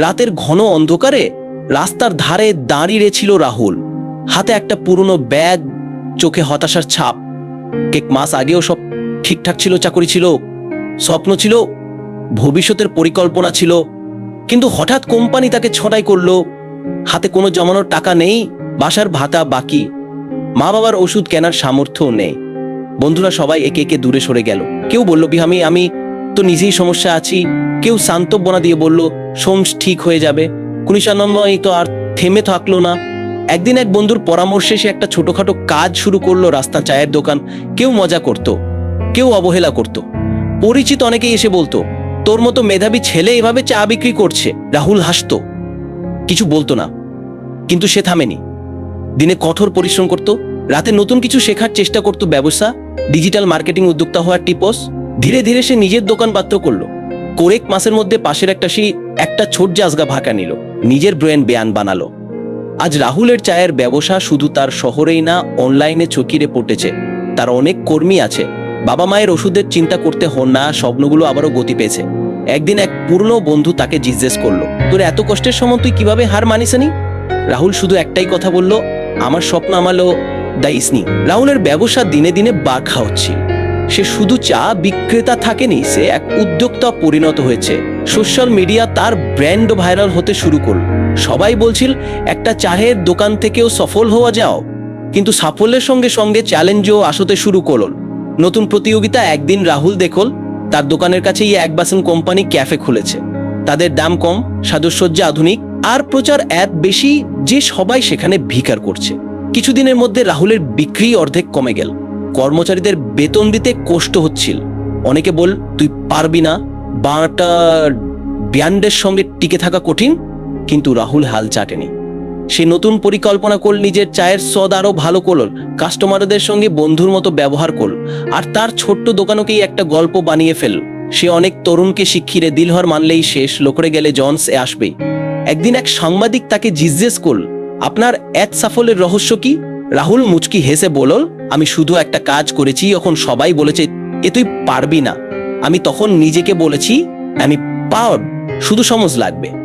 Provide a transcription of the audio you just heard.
রাতের ঘন অন্ধকারে রাস্তার ধারে দাঁড়িয়ে ছিল রাহুল। হাতে একটা পুরনো ব্যাগ, চোখে হতাশার ছাপ। কেক মাস আগেও সব ঠিকঠাক ছিল, চাকরি ছিল, স্বপ্ন ছিল, ভবিষ্যতের পরিকল্পনা ছিল। কিন্তু হঠাৎ কোম্পানি তাকে ছটাই করল। হাতে কোনো জমানোর টাকা নেই, বাসার ভাতা বাকি। মা বাবার ওষুধ কেনার সামর্থ্যও নেই। বন্ধুরা সবাই একে একে দূরে সরে গেল। কেউ বলল, বিহামি, আমি তো নিজেই সমস্যা আছি। কেউ সান্ত্বনা দিয়ে বলল, সোমস ঠিক হয়ে যাবে। কুনিশানম্বই তো আর থেমে থাকল না। একদিন এক বন্ধুর পরামর্শে সে একটা ছোটখাটো কাজ শুরু করল রাস্তা চায়ের দোকান। কেউ মজা করত, কেউ অবহেলা করত। পরিচিত অনেকেই এসে বলতো, তোর মতো মেধাবী ছেলে এভাবে চা বিক্রি করছে। রাহুল হাসতো। কিছু বলতো না, কিন্তু সে থামেনি। দিনে কঠোর পরিশ্রম করত, রাতে নতুন কিছু শেখার চেষ্টা করত ব্যবসা, ডিজিটাল মার্কেটিং উদ্যোক্তা হওয়ার টিপস ধীরে ধীরে সে নিজের দোকান পাত্র করল। কোরেক মাসের মধ্যে পাশের একটা সে একটা ছোট জাজগা ভাঁকা নিল। নিজের ব্রেন বেয়ান বানালো। আজ রাহুলের চায়ের ব্যবসা শুধু তার শহরেই না, অনলাইনে চকিরে পটেছে তার অনেক কর্মী আছে। বাবা মায়ের ওষুধের চিন্তা করতে হন না, স্বপ্নগুলো আবারও গতি পেয়েছে। একদিন এক পুরনো বন্ধু তাকে জিজ্ঞেস করল, তোর এত কষ্টের সময় তুই কীভাবে হার মানিসনি রাহুল শুধু একটাই কথা বলল, আমার স্বপ্ন আমালো দ্য ইসনি। রাহুলের ব্যবসা দিনে দিনে বাঁকা হচ্ছিল সে শুধু চা বিক্রেতা থাকেনি, সে এক উদ্যোক্তা পরিণত হয়েছে। সোশ্যাল মিডিয়া তার ব্র্যান্ড ভাইরাল হতে শুরু করল। সবাই বলছিল, একটা চায়ের দোকান থেকেও সফল হওয়া যাও। কিন্তু সাফল্যের সঙ্গে সঙ্গে চ্যালেঞ্জও আসতে শুরু করল। নতুন প্রতিযোগিতা একদিন রাহুল দেখল, তার দোকানের কাছেই এক বাসন কোম্পানি ক্যাফে খুলেছে। তাদের দাম কম, সাজসজ্জা আধুনিক, আর প্রচার এত বেশি, যে সবাই সেখানে ভিকার করছে। কিছুদিনের মধ্যে রাহুলের বিক্রি অর্ধেক কমে গেল। কর্মচারীদের বেতন দিতে কষ্ট হচ্ছিল। অনেকে বল, তুই পারবি না। বাঁটা ব্যান্ডের সঙ্গে টিকে থাকা কঠিন। কিন্তু রাহুল হাল চাটেনি। সে নতুন পরিকল্পনা করল, নিজের চায়ের স্বাদ আরও ভালো করল, কাস্টমারদের সঙ্গে বন্ধুর মতো ব্যবহার করল, আর তার ছোট্ট দোকানকেই একটা গল্প বানিয়ে ফেলল। সে অনেক তরুণকে শিক্ষিরে দিলহর মানলেই শেষ, লোকরে গেলে জনস এ আসবে একদিন এক সাংবাদিক তাকে জিজ্ঞেস করল, আপনার এত সাফল্যের রহস্য কি? রাহুল মুচকি হেসে বলল, আমি শুধু একটা কাজ করেছি যখন সবাই বলেছে, এ তুই পারবি না। আমি তখন নিজেকে বলেছি, আমি পাওয়ার শুধু সমজ লাগবে।